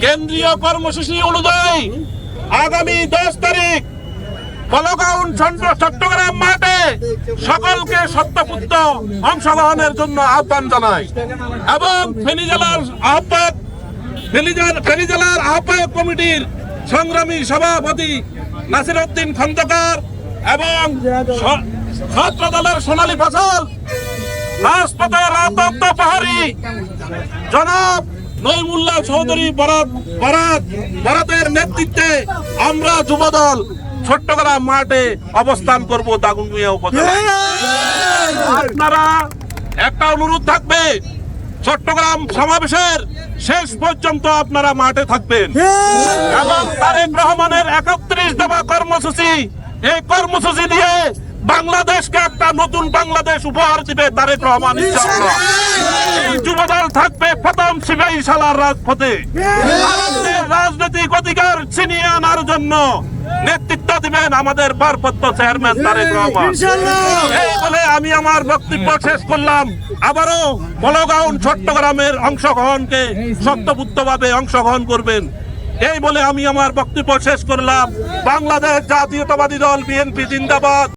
কেন্দ্রীয় কর্মসূচি অনুযায়ী আগামী দশ তারিখ কলকাউন চট্টগ্রাম মাঠে সকলকে সত্যপুত্র অংশগ্রহণের জন্য আহ্বান জানাই। এবং ফেনী জেলার আহ্বায়ক, ফেনী জেলার- আহ্বায়ক কমিটির সংগ্রামী সভাপতি নাসির উদ্দিন খন্দকার এবং ছাত্র দলের সোনালী ফসল, রাজপথের রাজদত্ত পাহাড়ি জনাব নইমুল্লাহ চৌধুরী বরাত বরাত বরাতের নেতৃত্বে আমরা যুবদল চট্টগ্রাম মাঠে অবস্থান করব দাগুনমিয়া উপজেলা আপনারা একটা অনুরোধ থাকবে, চট্টগ্রাম সমাবেশের শেষ পর্যন্ত আপনারা মাঠে থাকবেন এবং তারেক রহমানের একত্রিশ দফা কর্মসূচি, এই কর্মসূচি দিয়ে বাংলাদেশকে একটা নতুন বাংলাদেশ উপহার দিবে তারেক রহমান, ইনশাআল্লাহ। যুবদল থাকবে প্রথম সিপাহী রাজপথে। রাজনৈতিক অধিকার ছিনিয়ে আনার জন্য নেতৃত্ব দিবেন আমাদের ভারপ্রাপ্ত চেয়ারম্যান তারেক রহমান। এই বলে আমি আমার বক্তব্য শেষ করলাম। আবারও বলগাউন চট্টগ্রামের অংশগ্রহণকে শক্তবুদ্ধভাবে অংশগ্রহণ করবেন। এই বলে আমি আমার বক্তব্য শেষ করলাম। বাংলাদেশ জাতীয়তাবাদী দল বিএনপি জিন্দাবাদ।